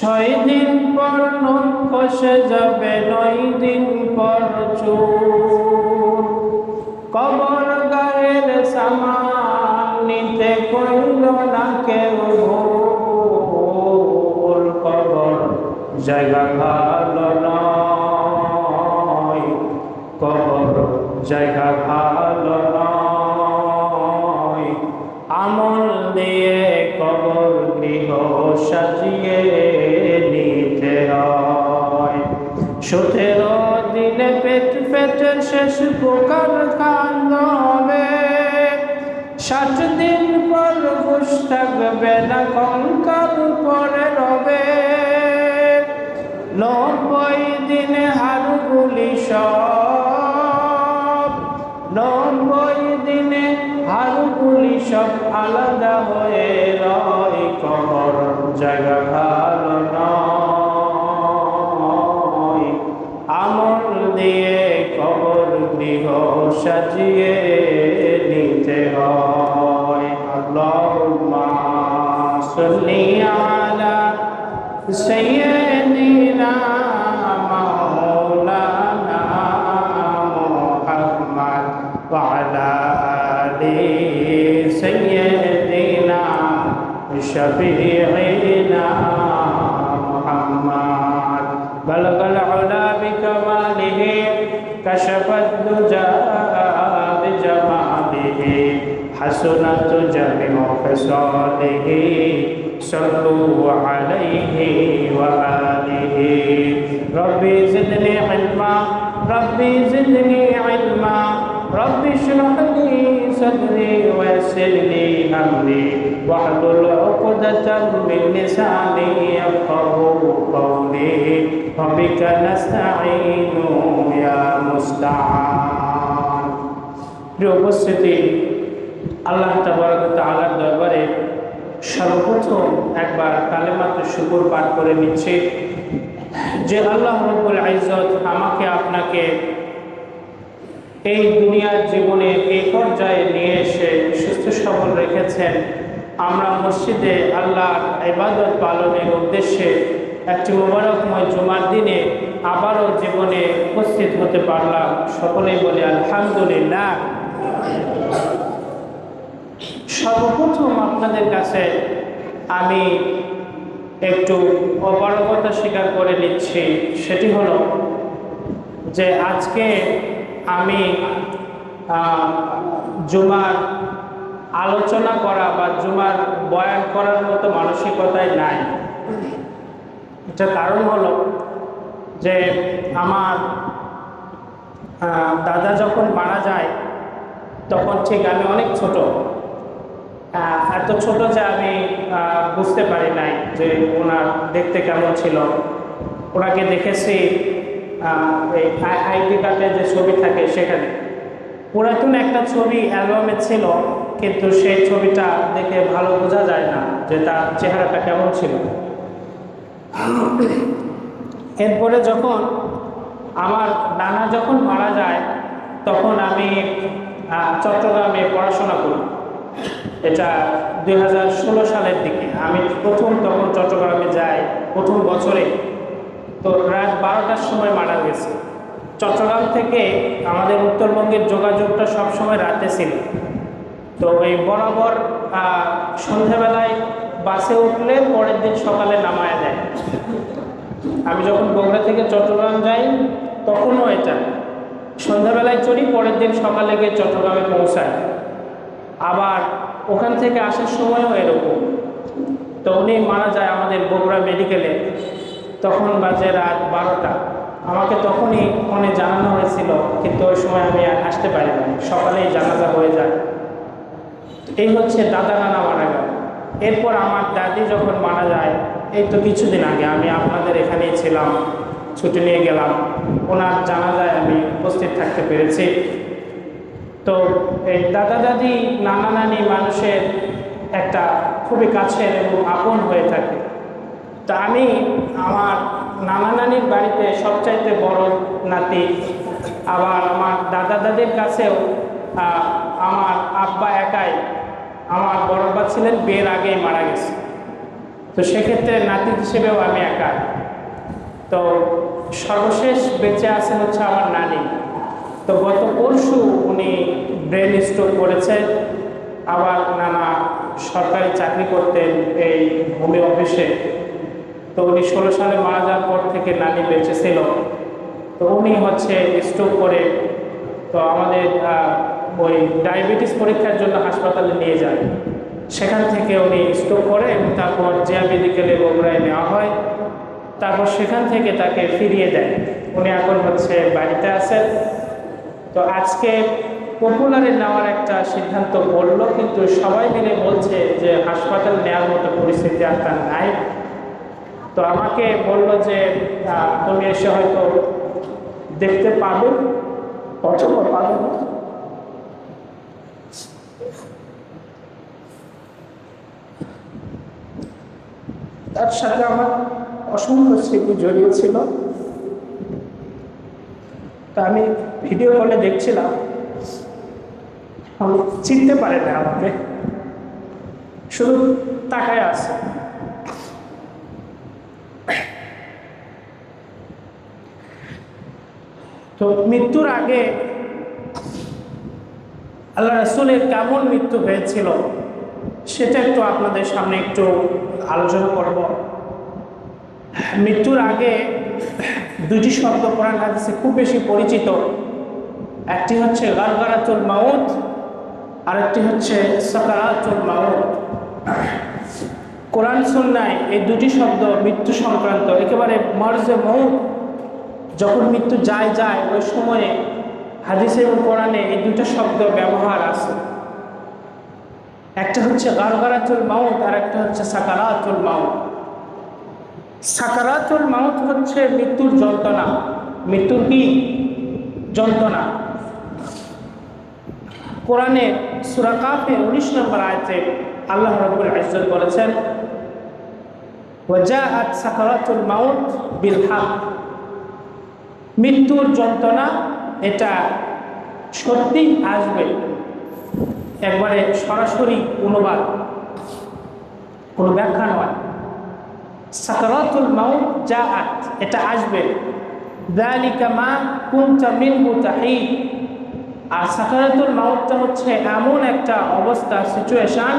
ছয় দিন পর নখ খসে যাবে নয় দিন পর চুল কবর গায়ের সামান নিতে কইল না কেউ ভুল কবর জায়গা ভালো নয়, কবর জায়গা ভালো শেষ পোকার কান্দবে ষাট দিন পর বুস থাকবে না, কঙ্কাল পরে রবে। নব্বই দিনে হারুগুলি সব, নব্বই দিনে হারুগুলি সব আলাদা হয়ে রয়, কবর জায়গা। সাজিয়ে নিতে হয় আল্লাহুম্মা সাল্লি আলা সাইয়্যিদিনা মাওলানা মুহাম্মদ ওয়া আলা আলি সাইয়্যিদিনা শাফিঈ حسنت جميع خصاله صلوا عليه وآله ربي زدني علما ربي زدني علما ربي اشرح لي صدري ويسر لي امري واحلل عقدة من لساني يفقه قولي وبك نستعين يا مستعان প্রিয় উপস্থিতি আল্লাহ তাবারক তাআলার দরবারে সর্বপ্রথম একবার কালেমাত শুকুর পাঠ করে নিচ্ছি যে আল্লাহ রব্বুল ইজ্জত আমাকে আপনাকে এই দুনিয়ার জীবনে এই পর্যায়ে নিয়ে এসে সুস্থ সবল রেখেছেন। আমরা মসজিদে আল্লাহ ইবাদত পালনের উদ্দেশ্যে একটি মোবারকময় জুমার দিনে আবারও জীবনে উপস্থিত হতে পারলাম। সকলেই বলে, আলহামদুলিল্লাহ। সর্বপ্রথম আপনাদের কাছে আমি একটু অপারগতা স্বীকার করে নিচ্ছি। সেটি হলো যে আজকে আমি জুমার আলোচনা করা বা জুমার বয়ান করার মতো মানসিকতায় নাই। এটা কারণ হলো যে আমার দাদা যখন মারা যায়, তখন ঠিক আমি অনেক ছোট। এত ছোট যে আমি বুঝতে পারি নাই যে ওনার দেখতে কেমন ছিল। ওনাকে দেখেছি এই আইডি কার্ডে যে ছবি থাকে সেখানে। পুরাতন একটা ছবি অ্যালবামে ছিল, কিন্তু সেই ছবিটা দেখে ভালো বোঝা যায় না যে তার চেহারাটা কেমন ছিল। এরপরে যখন আমার নানা যখন মারা যায়, তখন আমি চট্টগ্রামে পড়াশোনা করি। এটা দু হাজার ষোলো সালের দিকে। আমি প্রথম তখন চট্টগ্রামে যাই, প্রথম বছরে। তো রাত বারোটার সময় মারা গেছে। চট্টগ্রাম থেকে আমাদের উত্তরবঙ্গের যোগাযোগটা সবসময় রাতে ছিল। তো এই বরাবর সন্ধ্যাবেলায় বাসে উঠলে পরের দিন সকালে নামায় দেয় আমি যখন বগুড়া থেকে চট্টগ্রাম যাই, তখনও এটা। সন্ধ্যাবেলায় চড়ি, পরের দিন সকালে গিয়ে চট্টগ্রামে পৌঁছায় আবার ওখান থেকে আসার সময়ও এরকম। তো উনি মারা যায় আমাদের বগুড়া মেডিকেলে তখন বাজে রাত বারোটা। আমাকে তখনই ফোনে জানানো হয়েছিল, কিন্তু ওই সময় আমি আর আসতে পারি না। সকালেই জানাজা হয়ে যায়। এই হচ্ছে দাদা নানা মারা গেল। এরপর আমার দাদি যখন মারা যায়, এই তো কিছুদিন আগে আমি আপনাদের এখানেই ছিলাম, ছুটি নিয়ে গেলাম। ওনার জানাজায় আমি উপস্থিত থাকতে পেরেছি। তো এই দাদা দাদি, নানা নানি মানুষের একটা খুবই কাছের এবং আপন হয়ে থাকে। তা আমি আমার নানা নানির বাড়িতে সবচাইতে বড় নাতি, আবার আমার দাদা দাদির কাছেও আমার আব্বা একাই আমার বড় আব্বা ছিলেন, বিয়ের আগেই মারা গেছে। তো সেক্ষেত্রে নাতি হিসেবেও আমি একা তো সর্বশেষ বেঁচে আছে হচ্ছে আমার নানি। তো গত পরশু উনি ব্রেন স্ট্রোক করেছে আবার নানা সরকারি চাকরি করতেন এই ভূমি অফিসে। তো উনি ষোলো সালে মারা যাওয়ার পর থেকে নানি বেঁচে ছিল। তো উনি হচ্ছে স্ট্রোক করে, তো আমাদের ওই ডায়াবেটিস পরীক্ষার জন্য হাসপাতালে নিয়ে যায়। সেখান থেকে উনি স্ট্রোক করে তারপর জিয়া মেডিকেলে বগুড়ায় নেওয়া হয়। তারপর সেখান থেকে তাকে ফিরিয়ে দেয়। উনি এখন হচ্ছে বাড়িতে আছেন। তো আজকে পপুলারে নেওয়ার একটা সিদ্ধান্ত বলল, কিন্তু সবাই মিলে বলছে যে হাসপাতাল নেওয়ার মতো পরিস্থিতি আর তার নাই। তো আমাকে বলল যে তুমি এসে হয়তো দেখতে পাবে। অথবা পাবে। তার সাথে আমার অসংখ্য স্মৃতি জড়িয়ে ছিল। তা আমি ভিডিও কলে দেখছিলাম। আমি চিনতে পারে না আমাকে শুধু তাকায় আছে। তো মৃত্যুর আগে আল্লাহ রসুলের কেমন মৃত্যু হয়েছিল, সেটা একটু আপনাদের সামনে একটু আলোচনা করব। মৃত্যুর আগে দুটি শব্দ কোরআন হাদিসে খুব বেশি পরিচিত। একটি হচ্ছে গালগারাতুল মাউত, আরেকটি হচ্ছে সাকারাতুল মাউত। কোরআন সন্ন্যায় এই দুটি শব্দ মৃত্যু সংক্রান্ত, একেবারে মর্জে মৌত যখন মৃত্যু যায় যায়, ওই সময়ে হাদিসে এবং কোরআনে এই দুটো শব্দ ব্যবহার আছে। একটা হচ্ছে গারগারাতুল মাউত আর একটা হচ্ছে সাকারাতুল মাউত। সাকারাতুল মাউত হচ্ছে মৃত্যুর যন্ত্রণা। মৃত্যুর কি? যন্ত্রণা। কোরআনে সুরাকাফে উনিশ নম্বর আয়তে আল্লাহ রব্বুল ইজ্জত বলেছেন, ওয়াজাআত সাকারাতুল মাউত মৃত্যুর যন্ত্রণা এটা সত্যি আসবে। একবারে সরাসরি অনুবাদ কোনো ব্যাখ্যা নয়। সাকারাতুল মাউত যা আত এটা আসবে। দালিকা মা কুনতা মিনহু তাহিদ। আর সাকারাতুল মাউতটা হচ্ছে এমন একটা অবস্থা সিচুয়েশন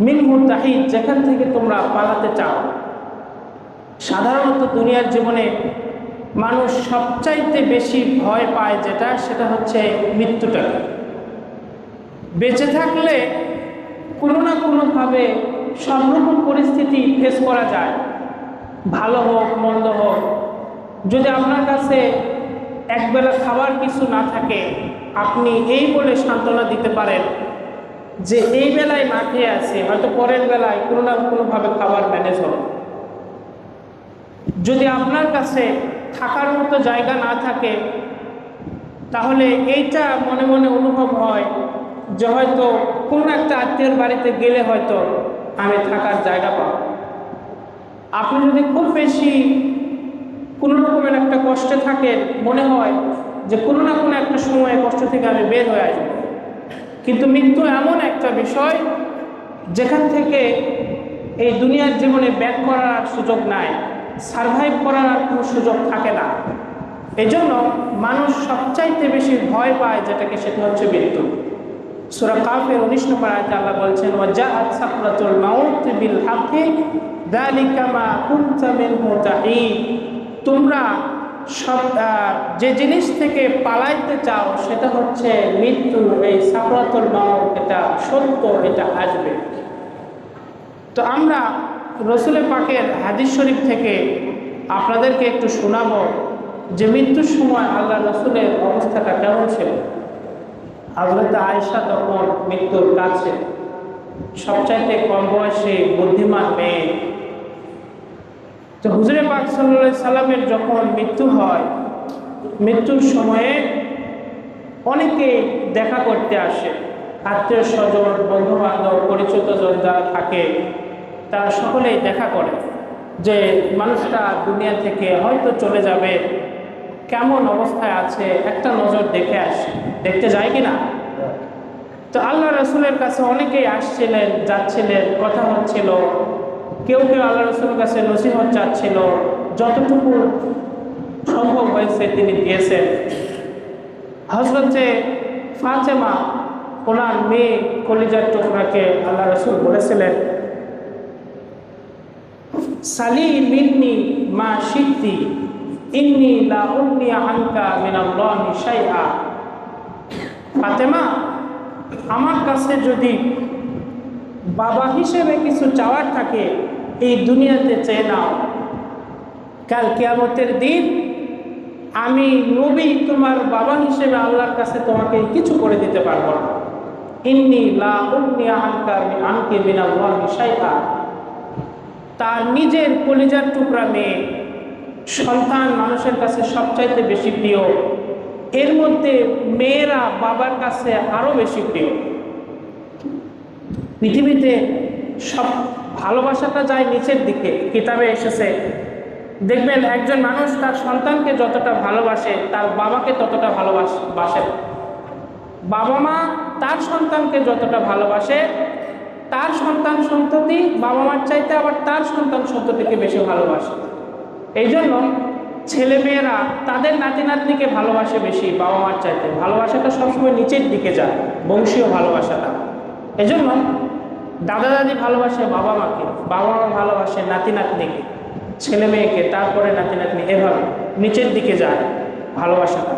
মিনহু তাহিদ, যেখান থেকে তোমরা পালাতে চাও। সাধারণত দুনিয়ার জীবনে মানুষ সবচাইতে বেশি ভয় পায় যেটা, সেটা হচ্ছে মৃত্যুটাকে বেঁচে থাকলে কোনো না কোনোভাবে সব রকম পরিস্থিতি ফেস করা যায়। ভালো হোক, মন্দ হোক, যদি আপনার কাছে একবেলা খাবার কিছু না থাকে, আপনি এই বলে সান্ত্বনা দিতে পারেন যে এই বেলায় না খেয়ে আছে, হয়তো পরের বেলায় কোনো না কোনোভাবে খাবার ম্যানেজ হবে। যদি আপনার কাছে থাকার মতো জায়গা না থাকে, তাহলে এইটা মনে মনে অনুভব হয় যে হয়তো কোনো একটা আত্মীয়র বাড়িতে গেলে হয়তো আমি থাকার জায়গা পাব। আপনি যদি খুব বেশি কোনো রকমের একটা কষ্টে থাকেন, মনে হয় যে কোনো না কোনো একটা সময়ে কষ্ট থেকে আমি বের হয়ে আসব। কিন্তু মৃত্যু এমন একটা বিষয় যেখান থেকে এই দুনিয়ার জীবনে ব্যাক করার আর সুযোগ নাই, সারভাইভ করার আর কোনো সুযোগ থাকে না। এজন্য মানুষ সবচাইতে বেশি ভয় পায় যেটাকে, সেটা হচ্ছে মৃত্যু। সুরা কাফের উনিশ নম্বর আয়তে আল্লাহ বলছেন, ওয়াজাআত সাকরাতুল মাউত বিল হাক্কি, যালিকা মা কুনতা তোমরা সব যে জিনিস থেকে পালাইতে চাও, সেটা হচ্ছে মৃত্যু এই সাকরাতুল মাউত, এটা সত্য, এটা আসবে। তো আমরা রসুলের পাকের হাদিস শরীফ থেকে আপনাদেরকে একটু শোনাবো যে মৃত্যুর সময় আল্লাহ রসুলের অবস্থাটা কেমন ছিল। হজরত আয়েশা তখন মৃত্যুর কাছে সবচাইতে কম বয়সে বুদ্ধিমান মেয়ে। তো হুজুরে পাক সাল্লাহ সাল্লামের যখন মৃত্যু হয়, মৃত্যুর সময়ে অনেকে দেখা করতে আসে। আত্মীয় স্বজন বন্ধু বান্ধব পরিচিত জন যারা থাকে, তারা সকলেই দেখা করে যে মানুষটা দুনিয়া থেকে হয়তো চলে যাবে। কেমন অবস্থায় আছে, একটা নজর দেখে আসে, দেখতে যায় কি না তো আল্লাহ রসুলের কাছে অনেকেই আসছিলেন, যাচ্ছিলেন, কথা হচ্ছিল। কেউ কেউ আল্লাহ রসুলের কাছে নসিহত চাচ্ছিল, যতটুকু সম্ভব হয়েছে তিনি দিয়েছেন। হজরতে ফাতেমা ওনার মেয়ে কলিজার টুকরাকে আল্লাহ রসুল বলেছিলেন সালি মিন্নি মা সিদ্ধি ইন্নি লা উন্নি ফাতেমা, আমার কাছে যদি বাবা হিসেবে কিছু চাওয়ার থাকে, এই দুনিয়াতে চেয়ে নাও। কাল কেয়ামতের দিন আমি নবী তোমার বাবা হিসেবে আল্লাহর কাছে তোমাকে কিছু করে দিতে পারব না। ইন্নি লা আনকে মিনাল্লাহি শাইআ। তার নিজের কলিজার টুকরা মেয়ে সন্তান মানুষের কাছে সবচাইতে বেশি প্রিয়। এর মধ্যে মেয়েরা বাবার কাছে আরও বেশি প্রিয়। পৃথিবীতে সব ভালোবাসাটা যায় নিচের দিকে, কিতাবে এসেছে। দেখবেন একজন মানুষ তার সন্তানকে যতটা ভালোবাসে, তার বাবাকে ততটা ভালোবাসে। বাবা মা তার সন্তানকে যতটা ভালোবাসে, তার সন্তান সন্ততি বাবা মার চাইতে আবার তার সন্তান সন্ততিকে বেশি ভালোবাসে। এই জন্য ছেলে মেয়েরা তাদের নাতি নাতনিকে ভালোবাসে বেশি বাবা মার চাইতে। ভালোবাসাটা সবসময় নিচের দিকে যায়, বংশীয় ভালোবাসাটা। এজন্য দাদা দাদি ভালোবাসে বাবা মাকে বাবা মা ভালোবাসে নাতি নাতনিকে ছেলে মেয়েকে তারপরে নাতি নাতনি এভাবে নিচের দিকে যায় ভালোবাসাটা।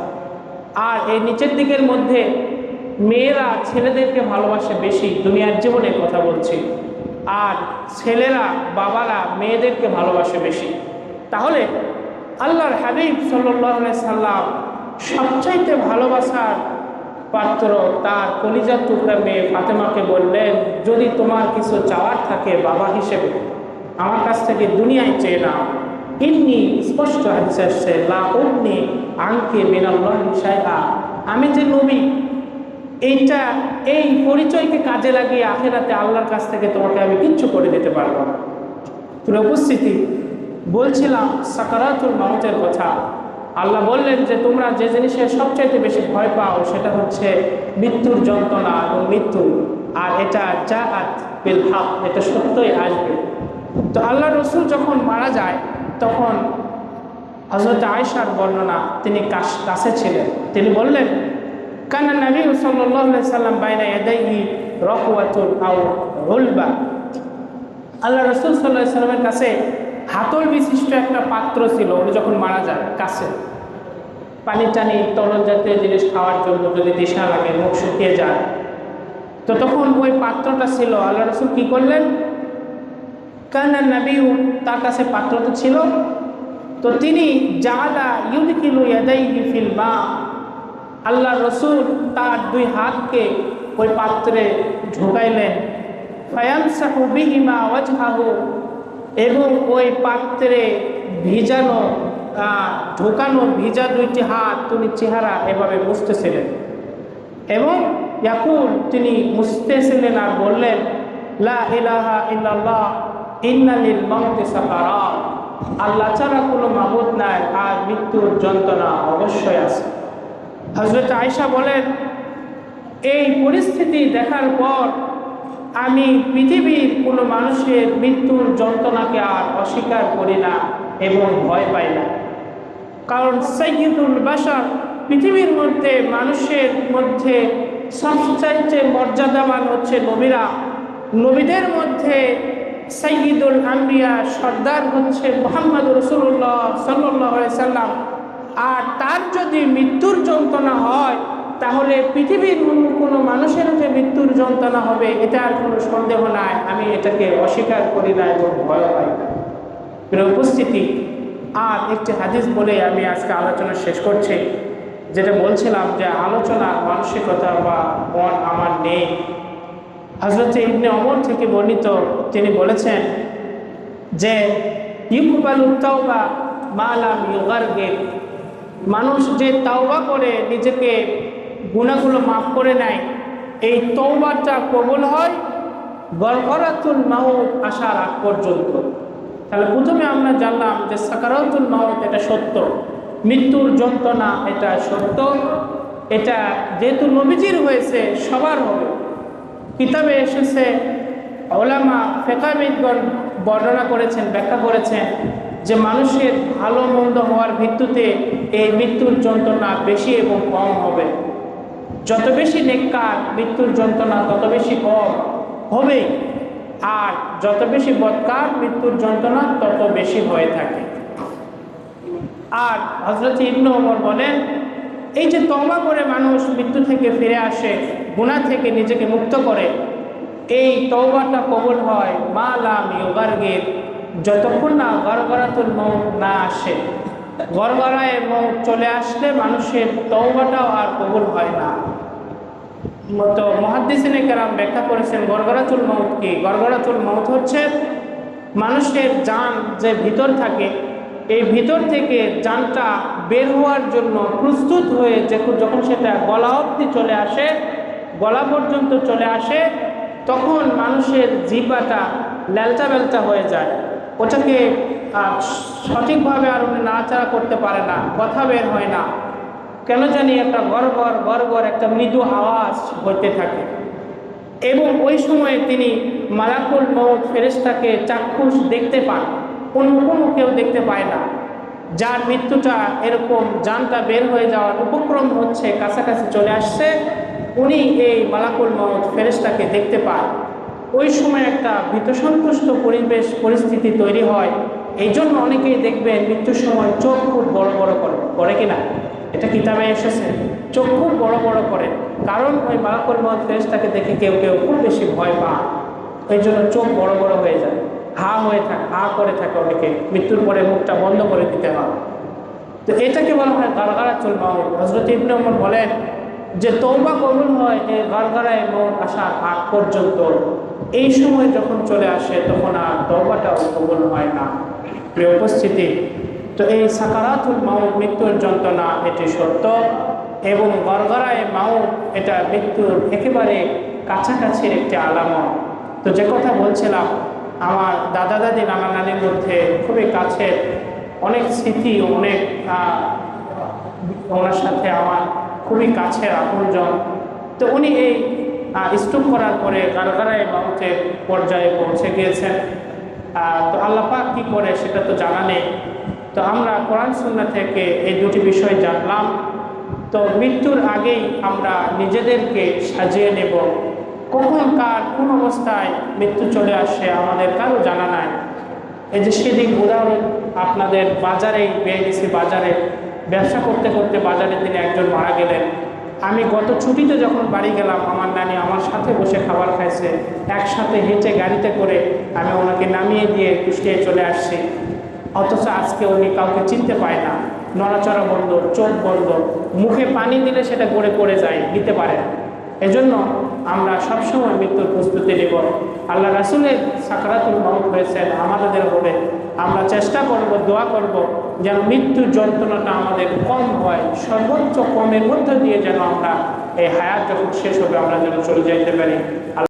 আর এই নিচের দিকের মধ্যে মেয়েরা ছেলেদেরকে ভালোবাসে বেশি দুনিয়ার জীবনে কথা বলছি। আর ছেলেরা, বাবারা মেয়েদেরকে ভালোবাসে বেশি। তাহলে আল্লাহর হাবিব সাল্লাহ সাল্লাম সবচাইতে ভালোবাসার পাত্র তার কলিজার টুকরা মেয়ে ফাতেমাকে বললেন, যদি তোমার কিছু চাওয়ার থাকে বাবা হিসেবে, আমার কাছ থেকে দুনিয়ায় চেয়ে নাও। ইন্নি স্পষ্ট হাদিস আসছে, লা উন্নি আংকে মিনাল্লাহ শাইআ। আমি যে নবী, এইটা, এই পরিচয়কে কাজে লাগিয়ে আখেরাতে আল্লাহর কাছ থেকে তোমাকে আমি কিচ্ছু করে দিতে পারব না। উপস্থিতি বলছিলাম, সাকারাতুল মাউতের কথা। আল্লাহ বললেন যে, তোমরা যে জিনিসের সবচাইতে বেশি ভয় পাও, সেটা হচ্ছে মৃত্যুর যন্ত্রণা এবং মৃত্যু। আর এটা যা আত বিল হক, এটা সত্যই আসবে। তো আল্লাহ রসুল যখন মারা যায়, তখন হজরত আয়সার বর্ণনা তিনি কাশ, কাছে ছিলেন। তিনি বললেন, কানা নবী সাল্লাহ সাল্লাম বাইনা এদাইহি রকুয়াতুল আউ হুলবা আল্লাহ রসুল সাল্লাহ সাল্লামের কাছে হাতল বিশিষ্ট একটা পাত্র ছিল, উনি যখন মারা যায় কাছে, পানি টানি তরল জাতীয় জিনিস খাওয়ার জন্য যদি দিশা লাগে, মুখ শুকিয়ে যায়। তো তখন ওই পাত্রটা ছিল, আল্লাহ রসুল কী করলেন? কান্না নবীও তার কাছে পাত্রটা ছিল। তো তিনি জালা ইউদিকিলু ইয়াদাইহি ফিল মা, আল্লাহ রসুল তার দুই হাতকে ওই পাত্রে ঢুকাইলেন ফায়ানসাহু বিহিমা ওয়াজহাহু এবং ওই পাত্রে ভিজানো ঢোকানো ভিজা দুইটি হাত তিনি চেহারা এভাবে মুছতেছিলেন। এবং ইয়াকুল তিনি মুছতেছিলেন আর বললেন, লা ইন্নালিল আল্লাহ ছাড়া কোনো মাবুদ নাই, আর মৃত্যুর যন্ত্রণা অবশ্যই আছে। হজরত আয়সা বলেন, এই পরিস্থিতি দেখার পর আমি পৃথিবীর কোনো মানুষের মৃত্যুর যন্ত্রণাকে আর অস্বীকার করি না এবং ভয় পাই না। কারণ সৈয়দুল বাসার পৃথিবীর মধ্যে মানুষের মধ্যে সবচাইতে মর্যাদাবান হচ্ছে নবীরা। নবীদের মধ্যে সৈয়দুল আম্বিয়া সর্দার হচ্ছে মোহাম্মদ রসুল্লাহ সাল্লাহ সাল্লাম। আর তার যদি মৃত্যুর যন্ত্রণা হয় তাহলে পৃথিবীর অন্য কোনো মানুষের যে মৃত্যুর যন্ত্রণা হবে, এটা আর কোনো সন্দেহ নাই। আমি এটাকে অস্বীকার করি না এবং ভয় পাই না। উপস্থিতি, আর একটি হাদিস বলে আমি আজকে আলোচনা শেষ করছি, যেটা বলছিলাম যে আলোচনার মানসিকতা বা মন আমার নেই। হজরত ইবনে অমর থেকে বর্ণিত, তিনি বলেছেন যে ইউকুবাল উত্তাওবা মালাম ইউগারগে মানুষ যে তাওবা করে নিজেকে গুণাগুলো মাফ করে নেয়। এই তৌবাটা কবুল হয় গড়গড়াতুল মাউত আসার আগ পর্যন্ত। তাহলে প্রথমে আমরা জানলাম যে সাকারাতুল মাউত এটা সত্য, মৃত্যুর যন্ত্রণা এটা সত্য, এটা যেহেতু নবীজির হয়েছে, সবার হবে। কিতাবে এসেছে, ওলামা ফেকাবিদগণ বর্ণনা করেছেন, ব্যাখ্যা করেছেন যে মানুষের ভালো মন্দ হওয়ার ভিত্তিতে এই মৃত্যুর যন্ত্রণা বেশি এবং কম হবে। যত বেশি নেককার মৃত্যুর যন্ত্রণা, তত বেশি কম হবে আর যত বেশি বৎকার মৃত্যুর যন্ত্রণা, তত বেশি হয়ে থাকে। আর হজরত ইবনু ওমর বলেন, এই যে তমা করে মানুষ মৃত্যু থেকে ফিরে আসে গুণা থেকে নিজেকে মুক্ত করে, এই তওবাটা কবল হয় মা লাম ইউগার্গের যতক্ষণ না গড়গড়াতুল মৌত না আসে। গড়গড়ায় মৌত চলে আসলে মানুষের তওবাটাও আর কবল হয় না। তো মহাদ্দিসিনে কেরাম ব্যাখ্যা করেছেন, গড়গড়াতুল মৌত কি? গড়গড়াতুল মৌত হচ্ছে মানুষের যান যে ভিতর থাকে, এই ভিতর থেকে যানটা বের হওয়ার জন্য প্রস্তুত হয়ে যখন যখন সেটা গলা অবধি চলে আসে, গলা পর্যন্ত চলে আসে, তখন মানুষের জিব্বাটা ল্যালচা বেলচা হয়ে যায়। ওটাকে সঠিকভাবে আর উনি নাড়াচাড়া করতে পারে না, কথা বের হয় না। কেন জানি একটা গড় গড় গড় গড় একটা মৃদু আওয়াজ হতে থাকে। এবং ওই সময়ে তিনি মালাকুল মৌত ফেরেশতাকে চাক্ষুষ দেখতে পান। অন্য কোনো কেউ দেখতে পায় না। যার মৃত্যুটা এরকম জানটা বের হয়ে যাওয়ার উপক্রম হচ্ছে, কাছাকাছি চলে আসছে, উনি এই মালাকুল মৌত ফেরেশতাকে দেখতে পান। ওই সময় একটা ভীতসন্তুষ্ট পরিবেশ, পরিস্থিতি তৈরি হয়। এই জন্য অনেকেই দেখবেন মৃত্যুর সময় চোখ খুব বড় বড় করে করে কিনা। এটা কিতাবে এসেছে। খুব বড় বড় করে। কারণ ওই মালাকুল মত ফেরেশতাকে দেখে কেউ কেউ খুব বেশি ভয় পায়। ওই জন্য চোখ বড় বড় হয়ে যায়। হা হয়ে থাকে, হা করে থাকে অনেকে। মৃত্যুর পরে মুখটা বন্ধ করে দিতে হয়। তো এটাকে বলা হয় গারগারাতুল মাউত। হজরত ইবনে বলেন যে তৌবা কবুল হয় এই গারগারায় মৌত আসার আগ পর্যন্ত। এই সময় যখন চলে আসে, তখন আর তৌবাটাও কবুল হয় না। প্রিয় উপস্থিতি তো এই সাকারাতুল মাউত মৃত্যুর যন্ত্রণা এটি সত্য। এবং গড়গড়ায় মাউত এটা মৃত্যুর একেবারে কাছাকাছির একটি আলামত। তো যে কথা বলছিলাম, আমার দাদা দাদি নানা নানির মধ্যে খুবই কাছের অনেক স্মৃতি, অনেক ওনার সাথে আমার খুবই কাছের আপনজন। তো উনি এই স্ট্রোক করার পরে গারগারায় মাউথের পর্যায়ে পৌঁছে গিয়েছেন। তো আল্লাপাক কী করে সেটা তো জানা নেই। তো আমরা কোরআন সুন্না থেকে এই দুটি বিষয় জানলাম। তো মৃত্যুর আগেই আমরা নিজেদেরকে সাজিয়ে নেব। কখন কার কোন অবস্থায় মৃত্যু চলে আসে আমাদের কারও জানা নাই। এই যে সেদিন উদাহরণ, আপনাদের বাজারেই পেয়ে গেছি বাজারে ব্যবসা করতে করতে বাজারে তিনি একজন মারা গেলেন। আমি গত ছুটিতে যখন বাড়ি গেলাম, আমার নানি আমার সাথে বসে খাবার খাইছে। একসাথে হেঁটে গাড়িতে করে আমি ওনাকে নামিয়ে দিয়ে কুষ্টিয়ে চলে আসছি। অথচ আজকে উনি কাউকে চিনতে পায় না। নড়াচড়া বন্ধ, চোখ বন্ধ, মুখে পানি দিলে সেটা গড়ে পড়ে যায়, দিতে পারে। এজন্য আমরা সবসময় মৃত্যুর প্রস্তুতি নেব। আল্লাহ রাসুলের সাকারাতুল মত হয়েছেন আমাদের হবে আমরা চেষ্টা করব, দোয়া করব যেন মৃত্যুর যন্ত্রণাটা আমাদের কম হয়, সর্বোচ্চ কমের মধ্য দিয়ে যেন আমরা এই হায়াত যখন শেষ হবে, আমরা যেন চলে যাইতে পারি।